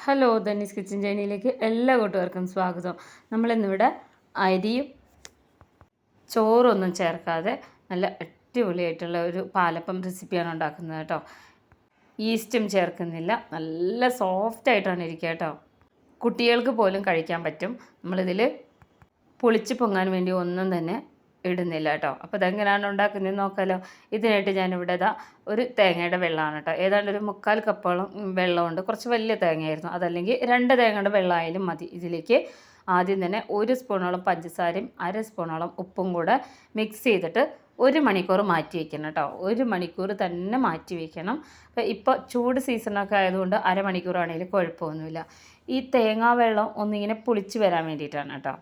Hello Dhani's kitchen ചൈനയിലേക്ക് എല്ലാ കൂട്ടുകാർക്കും സ്വാഗതം. നമ്മളിന്നിവിടെ അരിയും ചോറൊന്നും ചേർക്കാതെ നല്ല അടിപൊളിയായിട്ടുള്ള ഒരു പാലപ്പം റെസിപ്പിയാണ് ഉണ്ടാക്കുന്നത് കേട്ടോ. ഈസ്റ്റും ചേർക്കുന്നില്ല. നല്ല സോഫ്റ്റ് ആയിട്ടാണ് ഇരിക്കുക കേട്ടോ. കുട്ടികൾക്ക് പോലും കഴിക്കാൻ പറ്റും. നമ്മളിതിൽ പുളിച്ച് പൊങ്ങാൻ വേണ്ടി ഒന്നും തന്നെ ഇടുന്നില്ല കേട്ടോ. അപ്പോൾ ഇതെങ്ങനെയാണ് ഉണ്ടാക്കുന്നത് നോക്കാമല്ലോ ഇതിനായിട്ട് ഞാനിവിടെ ഇതാ ഒരു തേങ്ങയുടെ വെള്ളമാണ് കേട്ടോ. ഏതാണ്ട് ഒരു മുക്കാൽ കപ്പോളം വെള്ളമുണ്ട്. കുറച്ച് വലിയ തേങ്ങയായിരുന്നു. അതല്ലെങ്കിൽ രണ്ട് തേങ്ങയുടെ വെള്ളമായാലും മതി. ഇതിലേക്ക് ആദ്യം തന്നെ ഒരു സ്പൂണോളം പഞ്ചസാരയും അര സ്പൂണോളം ഉപ്പും കൂടെ മിക്സ് ചെയ്തിട്ട് ഒരു മണിക്കൂർ മാറ്റി വെക്കണം കേട്ടോ. ഒരു മണിക്കൂർ തന്നെ മാറ്റി വെക്കണം. അപ്പോൾ ഇപ്പോൾ ചൂട് സീസണൊക്കെ ആയതുകൊണ്ട് അരമണിക്കൂറാണെങ്കിലും കുഴപ്പമൊന്നുമില്ല. ഈ തേങ്ങാ വെള്ളം ഒന്നിങ്ങനെ പുളിച്ച് വരാൻ വേണ്ടിയിട്ടാണ് കേട്ടോ.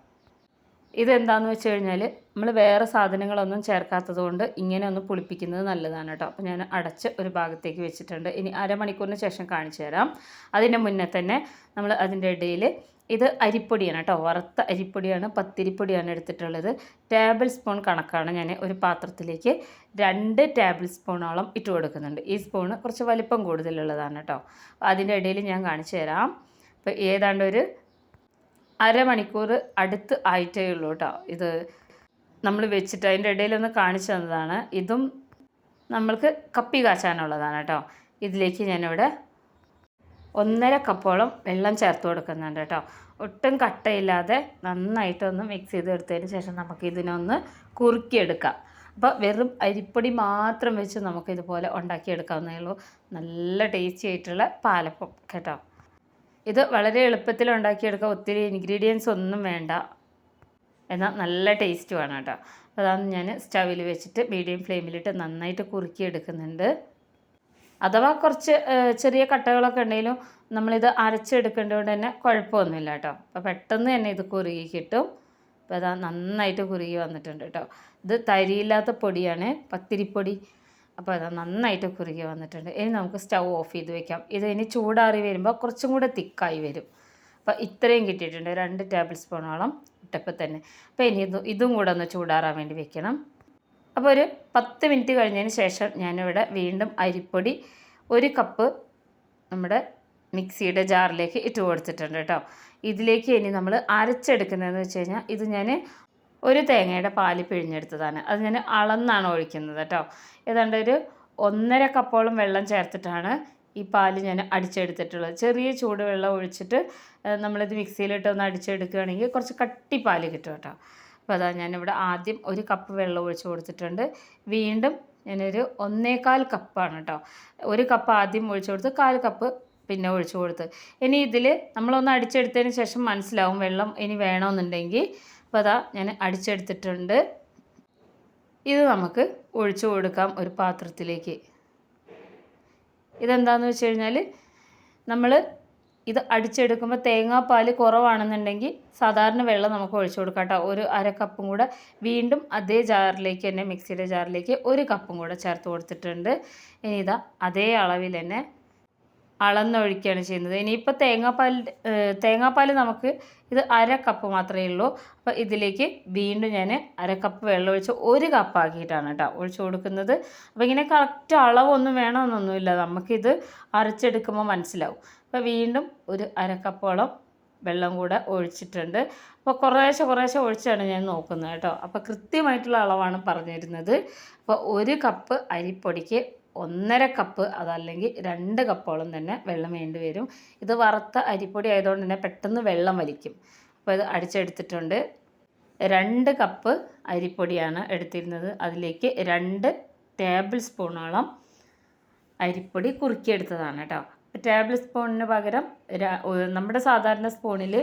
ഇതെന്താണെന്ന് വെച്ച് കഴിഞ്ഞാൽ നമ്മൾ വേറെ സാധനങ്ങളൊന്നും ചേർക്കാത്തത് കൊണ്ട് ഇങ്ങനെ ഒന്ന് പുളിപ്പിക്കുന്നത് നല്ലതാണ് കേട്ടോ അപ്പോൾ ഞാൻ അടച്ച് ഒരു ഭാഗത്തേക്ക് വെച്ചിട്ടുണ്ട്. ഇനി അരമണിക്കൂറിന് ശേഷം കാണിച്ചു തരാം. അതിന്റെ മുന്നേ തന്നെ നമ്മൾ അതിന്റെ ഇടയിൽ ഇത് അരിപ്പൊടിയാണ് കേട്ടോ വറുത്ത അരിപ്പൊടിയാണ് പത്തിരിപ്പൊടിയാണ് എടുത്തിട്ടുള്ളത്. ടേബിൾ സ്പൂൺ കണക്കാണ് ഞാൻ ഒരു പാത്രത്തിലേക്ക് രണ്ട് ടേബിൾ സ്പൂണോളം ഇട്ട് കൊടുക്കുന്നുണ്ട്. ഈ സ്പൂണ് കുറച്ച് വലിപ്പം കൂടുതലുള്ളതാണ് കേട്ടോ അതിന്റെ ഇടയിൽ ഞാൻ കാണിച്ചു തരാം. അപ്പോൾ ഏതാണ്ട് ഒരു അരമണിക്കൂർ അടുത്ത് ആയിട്ടേ ഉള്ളൂ കേട്ടോ. ഇത് നമ്മൾ വെച്ചിട്ട് അതിന്റെ ഇടയിൽ ഒന്ന് കാണിച്ചു തന്നതാണ്. ഇതും നമ്മൾക്ക് കപ്പി കാച്ചാനുള്ളതാണ് കേട്ടോ. ഇതിലേക്ക് ഞാനിവിടെ ഒന്നര കപ്പോളം വെള്ളം ചേർത്ത് കൊടുക്കുന്നുണ്ട് കേട്ടോ. ഒട്ടും കട്ടയില്ലാതെ നന്നായിട്ടൊന്ന് മിക്സ് ചെയ്ത് എടുത്തതിന് ശേഷം നമുക്ക് ഇതിനൊന്ന് കുറുക്കിയെടുക്കാം. അപ്പോൾ വെറും അരിപ്പൊടി മാത്രം വെച്ച് നമുക്ക് ഇതുപോലെ ഉണ്ടാക്കിയെടുക്കാവുന്നേ ഉള്ളൂ. നല്ല ടേസ്റ്റി ആയിട്ടുള്ള പാലപ്പം കേട്ടോ. ഇത് വളരെ എളുപ്പത്തിൽ ഉണ്ടാക്കിയെടുക്കാൻ ഒത്തിരി ഇൻഗ്രീഡിയൻസ് ഒന്നും വേണ്ട. എന്നാൽ നല്ല ടേസ്റ്റ് വേണം കേട്ടോ. അതാണ് ഞാൻ സ്റ്റവിൽ വെച്ചിട്ട് മീഡിയം ഫ്ലെയിമിലിട്ട് നന്നായിട്ട് കുറുക്കിയെടുക്കുന്നുണ്ട്. അഥവാ കുറച്ച് ചെറിയ കട്ടകളൊക്കെ ഉണ്ടെങ്കിലും നമ്മളിത് അരച്ചെടുക്കേണ്ടതുകൊണ്ട് തന്നെ കുഴപ്പമൊന്നുമില്ല കേട്ടോ. അപ്പോൾ പെട്ടെന്ന് തന്നെ ഇത് കുറുകി കിട്ടും. അപ്പോൾ അതാ നന്നായിട്ട് കുറുകി വന്നിട്ടുണ്ട് കേട്ടോ. ഇത് തരിയില്ലാത്ത പൊടിയാണ്. പത്തിരിപ്പൊടി അപ്പോൾ അത് നന്നായിട്ട് കുറുകി വന്നിട്ടുണ്ട്. ഇനി നമുക്ക് സ്റ്റൗ ഓഫ് ചെയ്ത് വെക്കാം. ഇത് ഇനി ചൂടാറി വരുമ്പോൾ കുറച്ചും കൂടെ തിക്കായി വരും. അപ്പോൾ ഇത്രയും കിട്ടിയിട്ടുണ്ട്. രണ്ട് ടേബിൾ സ്പൂണോളം ഇട്ടപ്പോൾ തന്നെ. അപ്പോൾ ഇനി ഇത് കൂടെ ഒന്ന് ചൂടാറാൻ വേണ്ടി വെക്കണം. അപ്പോൾ ഒരു പത്ത് മിനിറ്റ് കഴിഞ്ഞതിന് ശേഷം ഞാനിവിടെ വീണ്ടും അരിപ്പൊടി ഒരു കപ്പ് നമ്മുടെ മിക്സിയുടെ ജാറിലേക്ക് ഇട്ട് കൊടുത്തിട്ടുണ്ട് കേട്ടോ. ഇതിലേക്ക് ഇനി നമ്മൾ അരച്ചെടുക്കുന്നതെന്ന് വെച്ച് കഴിഞ്ഞാൽ ഇത് ഞാൻ ഒരു തേങ്ങയുടെ പാൽ പിഴിഞ്ഞെടുത്തതാണ്. അത് ഞാൻ അളന്നാണ് ഒഴിക്കുന്നത് കേട്ടോ. ഏതാണ്ട് ഒരു ഒന്നര കപ്പോളം വെള്ളം ചേർത്തിട്ടാണ് ഈ പാൽ ഞാൻ അടിച്ചെടുത്തിട്ടുള്ളത്. ചെറിയ ചൂടുവെള്ളം ഒഴിച്ചിട്ട് നമ്മളിത് മിക്സിയിലിട്ട് ഒന്ന് അടിച്ചെടുക്കുകയാണെങ്കിൽ കുറച്ച് കട്ടി പാൽ കിട്ടും കേട്ടോ. അപ്പോൾ അതാ ഞാനിവിടെ ആദ്യം ഒരു കപ്പ് വെള്ളം ഒഴിച്ച് കൊടുത്തിട്ടുണ്ട്. വീണ്ടും ഞാനൊരു ഒന്നേകാൽ കപ്പാണ് കേട്ടോ. ഒരു കപ്പ് ആദ്യം ഒഴിച്ചു കൊടുത്ത് കാൽ കപ്പ് പിന്നെ ഒഴിച്ചു കൊടുത്ത്. ഇനി ഇതിൽ നമ്മളൊന്ന് അടിച്ചെടുത്തതിന് ശേഷം മനസ്സിലാവും വെള്ളം ഇനി വേണമെന്നുണ്ടെങ്കിൽ അപ്പോൾ അതാ ഞാൻ അടിച്ചെടുത്തിട്ടുണ്ട്. ഇത് നമുക്ക് ഒഴിച്ചു കൊടുക്കാം ഒരു പാത്രത്തിലേക്ക്. ഇതെന്താണെന്ന് വെച്ച് കഴിഞ്ഞാൽ നമ്മൾ ഇത് അടിച്ചെടുക്കുമ്പോൾ തേങ്ങാപ്പാൽ കുറവാണെന്നുണ്ടെങ്കിൽ സാധാരണ വെള്ളം നമുക്ക് ഒഴിച്ചു കൊടുക്കാം കേട്ടോ. ഒരു അര കപ്പും കൂടെ വീണ്ടും അതേ ജാറിലേക്ക് തന്നെ മിക്സിയുടെ ജാറിലേക്ക് ഒരു കപ്പും കൂടെ ചേർത്ത് കൊടുത്തിട്ടുണ്ട്. ഇനി ഇതാ അതേ അളവിൽ തന്നെ അളന്നൊഴിക്കുകയാണ് ചെയ്യുന്നത്. ഇനിയിപ്പോൾ തേങ്ങാപ്പാൽ തേങ്ങാപ്പാൽ നമുക്ക് ഇത് അര കപ്പ് മാത്രമേ ഉള്ളൂ. അപ്പോൾ ഇതിലേക്ക് വീണ്ടും ഞാൻ അര കപ്പ് വെള്ളം ഒഴിച്ച് ഒരു കപ്പ് ആക്കിയിട്ടാണ് കേട്ടോ ഒഴിച്ചു കൊടുക്കുന്നത്. അപ്പോൾ ഇങ്ങനെ കറക്റ്റ് അളവൊന്നും വേണമെന്നൊന്നുമില്ല നമുക്കിത് അരച്ചെടുക്കുമ്പോൾ മനസ്സിലാവും. അപ്പോൾ വീണ്ടും ഒരു അര കപ്പോളം വെള്ളം കൂടെ ഒഴിച്ചിട്ടുണ്ട്. അപ്പോൾ കുറേശ്ശെ കുറേശ്ശെ ഒഴിച്ചാണ് ഞാൻ നോക്കുന്നത് കേട്ടോ അപ്പോൾ കൃത്യമായിട്ടുള്ള അളവാണ് പറഞ്ഞിരുന്നത്. അപ്പോൾ ഒരു കപ്പ് അരിപ്പൊടിക്ക് ഒന്നര കപ്പ് അതല്ലെങ്കിൽ രണ്ട് കപ്പോളം തന്നെ വെള്ളം വേണ്ടി വരും. ഇത് വറുത്ത അരിപ്പൊടി ആയതുകൊണ്ട് തന്നെ പെട്ടെന്ന് വെള്ളം വലിക്കും. അപ്പോൾ ഇത് അടിച്ചെടുത്തിട്ടുണ്ട്. രണ്ട് കപ്പ് അരിപ്പൊടിയാണ് എടുത്തിരുന്നത്. അതിലേക്ക് രണ്ട് ടേബിൾ സ്പൂണോളം അരിപ്പൊടി കുറുക്കിയെടുത്തതാണ് കേട്ടോ. ടേബിൾ സ്പൂണിന് പകരം നമ്മുടെ സാധാരണ സ്പൂണിൽ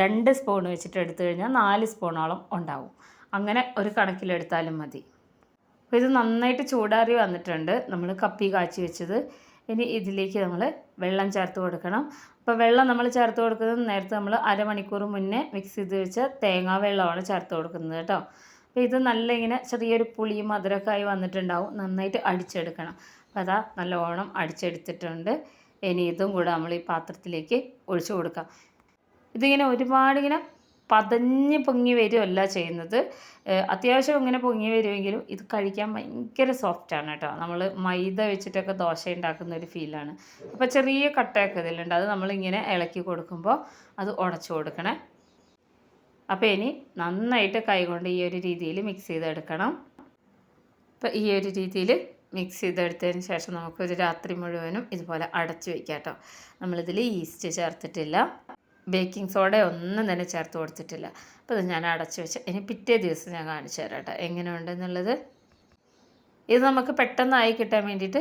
രണ്ട് സ്പൂൺ വെച്ചിട്ട് എടുത്തു കഴിഞ്ഞാൽ നാല് സ്പൂണോളം ഉണ്ടാവും. അങ്ങനെ ഒരു കണക്കിലെടുത്താലും മതി. അപ്പോൾ ഇത് നന്നായിട്ട് ചൂടാറി വന്നിട്ടുണ്ട്. നമ്മൾ കപ്പി കാച്ചി വെച്ചത്. ഇനി ഇതിലേക്ക് നമ്മൾ വെള്ളം ചേർത്ത് കൊടുക്കണം. അപ്പോൾ വെള്ളം നമ്മൾ ചേർത്ത് കൊടുക്കുന്നത് നേരത്തെ നമ്മൾ അരമണിക്കൂർ മുന്നേ മിക്സ് ചെയ്ത് വെച്ച തേങ്ങാ വെള്ളമാണ് ചേർത്ത് കൊടുക്കുന്നത് കേട്ടോ. അപ്പോൾ ഇത് നല്ല ഇങ്ങനെ ചെറിയൊരു പുളിയും മധുരമൊക്കെ ആയി വന്നിട്ടുണ്ടാവും. നന്നായിട്ട് അടിച്ചെടുക്കണം. അപ്പോൾ അതാ നല്ലോണം അടിച്ചെടുത്തിട്ടുണ്ട്. ഇനി ഇതും കൂടെ നമ്മൾ ഈ പാത്രത്തിലേക്ക് ഒഴിച്ചു കൊടുക്കാം. ഇതിങ്ങനെ ഒരുപാടിങ്ങനെ പതഞ്ഞ് പൊങ്ങി വരുമല്ല ചെയ്യുന്നത്. അത്യാവശ്യം ഇങ്ങനെ പൊങ്ങി വരുമെങ്കിലും ഇത് കഴിക്കാൻ ഭയങ്കര സോഫ്റ്റാണ് കേട്ടോ. നമ്മൾ മൈദ വെച്ചിട്ടൊക്കെ ദോശ ഉണ്ടാക്കുന്ന ഒരു ഫീലാണ് അപ്പോൾ ചെറിയ കട്ടയൊക്കെ ഇതിലുണ്ട്. അത് നമ്മളിങ്ങനെ ഇളക്കി കൊടുക്കുമ്പോൾ അത് ഉടച്ചു കൊടുക്കണേ. അപ്പോൾ ഇനി നന്നായിട്ട് കൈകൊണ്ട് ഈ ഒരു രീതിയിൽ മിക്സ് ചെയ്തെടുക്കണം. അപ്പോൾ ഈ ഒരു രീതിയിൽ മിക്സ് ചെയ്തെടുത്തതിന് ശേഷം നമുക്കൊരു രാത്രി മുഴുവനും ഇതുപോലെ അടച്ചു വയ്ക്കാം കേട്ടോ. നമ്മളിതിൽ ഈസ്റ്റ് ചേർത്തിട്ടില്ല. ബേക്കിംഗ് സോഡ ഒന്നും തന്നെ ചേർത്ത് കൊടുത്തിട്ടില്ല. അപ്പോൾ ഇത് ഞാൻ അടച്ചു വെച്ച്. ഇനി പിറ്റേ ദിവസം ഞാൻ കാണിച്ചു തരാം കേട്ടോ എങ്ങനെയുണ്ടെന്നുള്ളത്. ഇത് നമുക്ക് പെട്ടെന്നായി കിട്ടാൻ വേണ്ടിയിട്ട്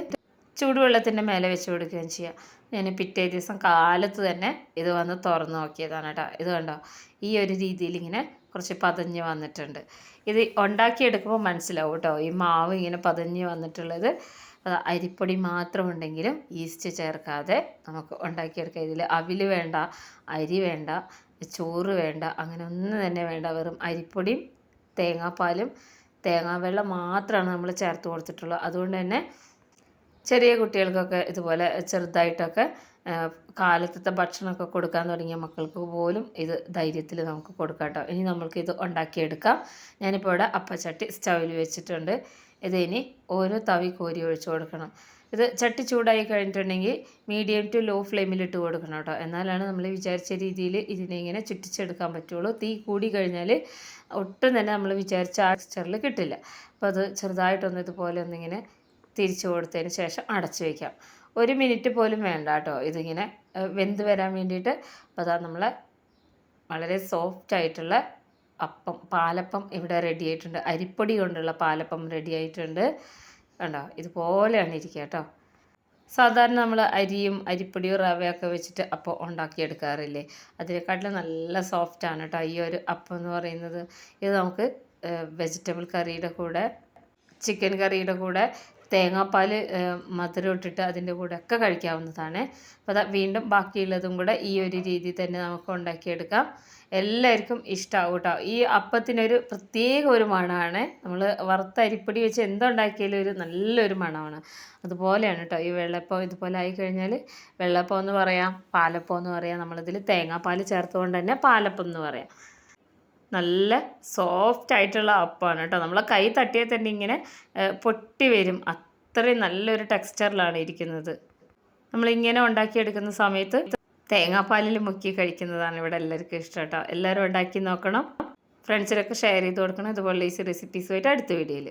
ചൂടുവെള്ളത്തിന്റെ മേലെ വെച്ച് കൊടുക്കുകയും ചെയ്യാം. ഞാൻ പിറ്റേ ദിവസം കാലത്ത് തന്നെ ഇത് വന്ന് തുറന്ന് നോക്കിയതാണ് കേട്ടോ ഇത് കണ്ടോ? ഈ ഒരു രീതിയിൽ ഇങ്ങനെ കുറച്ച് പതഞ്ഞ് വന്നിട്ടുണ്ട്. ഇത് ഉണ്ടാക്കിയെടുക്കുമ്പോൾ മനസ്സിലാവും കേട്ടോ ഈ മാവ് ഇങ്ങനെ പതഞ്ഞ് വന്നിട്ടുള്ളത്. അരിപ്പൊടി മാത്രം ഉണ്ടെങ്കിലും ഈസ്റ്റ് ചേർക്കാതെ നമുക്ക് ഉണ്ടാക്കിയെടുക്കാം. ഇതിൽ അവിൽ വേണ്ട അരി വേണ്ട ചോറ് വേണ്ട അങ്ങനെ ഒന്നും തന്നെ വേണ്ട. വെറും അരിപ്പൊടിയും തേങ്ങാപ്പാലും തേങ്ങാവെള്ളം മാത്രമാണ് നമ്മൾ ചേർത്ത് കൊടുത്തിട്ടുള്ളത് അതുകൊണ്ട് തന്നെ ചെറിയ കുട്ടികൾക്കൊക്കെ ഇതുപോലെ ചെറുതായിട്ടൊക്കെ കാലത്തത്തെ ഭക്ഷണമൊക്കെ കൊടുക്കാൻ തുടങ്ങിയ മക്കൾക്ക് പോലും ഇത് ധൈര്യത്തിൽ നമുക്ക് കൊടുക്കാം കേട്ടോ. ഇനി നമ്മൾക്ക് ഉണ്ടാക്കിയെടുക്കാം. ഞാനിപ്പോൾ ഇവിടെ അപ്പച്ചട്ടി സ്റ്റൗവിൽ വെച്ചിട്ടുണ്ട്. ഇത് ഇനി ഓരോ തവി കോരി ഒഴിച്ച് കൊടുക്കണം. ഇത് ചട്ടി ചൂടായി കഴിഞ്ഞിട്ടുണ്ടെങ്കിൽ മീഡിയം ടു ലോ ഫ്ലെയിമിൽ ഇട്ട് കൊടുക്കണം കേട്ടോ. എന്നാലാണ് നമ്മൾ വിചാരിച്ച രീതിയിൽ ഇതിനെ ഇങ്ങനെ ചുറ്റിച്ചെടുക്കാൻ പറ്റുള്ളൂ. തീ കൂടി കഴിഞ്ഞാൽ ഒട്ടും തന്നെ നമ്മൾ വിചാരിച്ച ആ ടെക്സ്ചറിൽ കിട്ടില്ല. അപ്പോൾ അത് ചെറുതായിട്ടൊന്ന് ഇതുപോലെ ഒന്നിങ്ങനെ തിരിച്ചു കൊടുത്തതിന് ശേഷം അടച്ചു വയ്ക്കാം ഒരു മിനിറ്റ് പോലും വേണ്ട കേട്ടോ. ഇതിങ്ങനെ വെന്ത് വരാൻ വേണ്ടിയിട്ട്. അപ്പോൾ അതാ നമ്മളെ വളരെ സോഫ്റ്റ് ആയിട്ടുള്ള അപ്പം പാലപ്പം ഇവിടെ റെഡി ആയിട്ടുണ്ട്. അരിപ്പൊടി കൊണ്ടുള്ള പാലപ്പം റെഡി ആയിട്ടുണ്ട്. കണ്ടോ? ഇതുപോലെയാണ് ഇരിക്കുക കേട്ടോ. സാധാരണ നമ്മൾ അരിയും അരിപ്പൊടിയും റവയൊക്കെ വെച്ചിട്ട് അപ്പം ഉണ്ടാക്കിയെടുക്കാറില്ലേ? അതിനെക്കാട്ടിലും നല്ല സോഫ്റ്റാണ് കേട്ടോ. ഈ ഒരു അപ്പം എന്ന് പറയുന്നത്. ഇത് നമുക്ക് വെജിറ്റബിൾ കറിയുടെ കൂടെ ചിക്കൻ കറിയുടെ കൂടെ തേങ്ങാപ്പാൽ മധുരം ഇട്ടിട്ട് അതിന്റെ കൂടെ ഒക്കെ കഴിക്കാവുന്നതാണ് അപ്പോൾ വീണ്ടും ബാക്കിയുള്ളതും കൂടെ ഈ ഒരു രീതിയിൽ തന്നെ നമുക്ക് ഉണ്ടാക്കിയെടുക്കാം. എല്ലാവർക്കും ഇഷ്ടമാവും കേട്ടോ. ഈ അപ്പത്തിനൊരു പ്രത്യേക ഒരു മണമാണ്. നമ്മൾ വറുത്ത അരിപ്പൊടി വെച്ച് എന്തുണ്ടാക്കിയാലും ഒരു നല്ലൊരു മണമാണ്. അതുപോലെയാണ് കേട്ടോ. ഈ വെള്ളപ്പം ഇതുപോലെ ആയി കഴിഞ്ഞാൽ വെള്ളപ്പം എന്ന് പറയാം പാലപ്പം എന്ന് പറയാം നമ്മളിതിൽ തേങ്ങാപ്പാൽ ചേർത്തുകൊണ്ട് തന്നെ പാലപ്പം എന്ന് പറയാം. നല്ല സോഫ്റ്റ് ആയിട്ടുള്ള അപ്പമാണ് കേട്ടോ. നമ്മളെ കൈ തട്ടിയാൽ തന്നെ ഇങ്ങനെ പൊട്ടി വരും. അത്രയും നല്ലൊരു ടെക്സ്ചറിലാണ് ഇരിക്കുന്നത്. നമ്മളിങ്ങനെ ഉണ്ടാക്കിയെടുക്കുന്ന സമയത്ത് തേങ്ങാപ്പാലിൽ മുക്കി കഴിക്കുന്നതാണ് ഇവിടെ എല്ലാവർക്കും ഇഷ്ടം കേട്ടോ. എല്ലാവരും ഉണ്ടാക്കി നോക്കണം. ഫ്രണ്ട്സിനൊക്കെ ഷെയർ ചെയ്ത് കൊടുക്കണം. ഇതുപോലെ ഈസി റെസിപ്പീസുമായിട്ട് അടുത്ത വീഡിയോയിൽ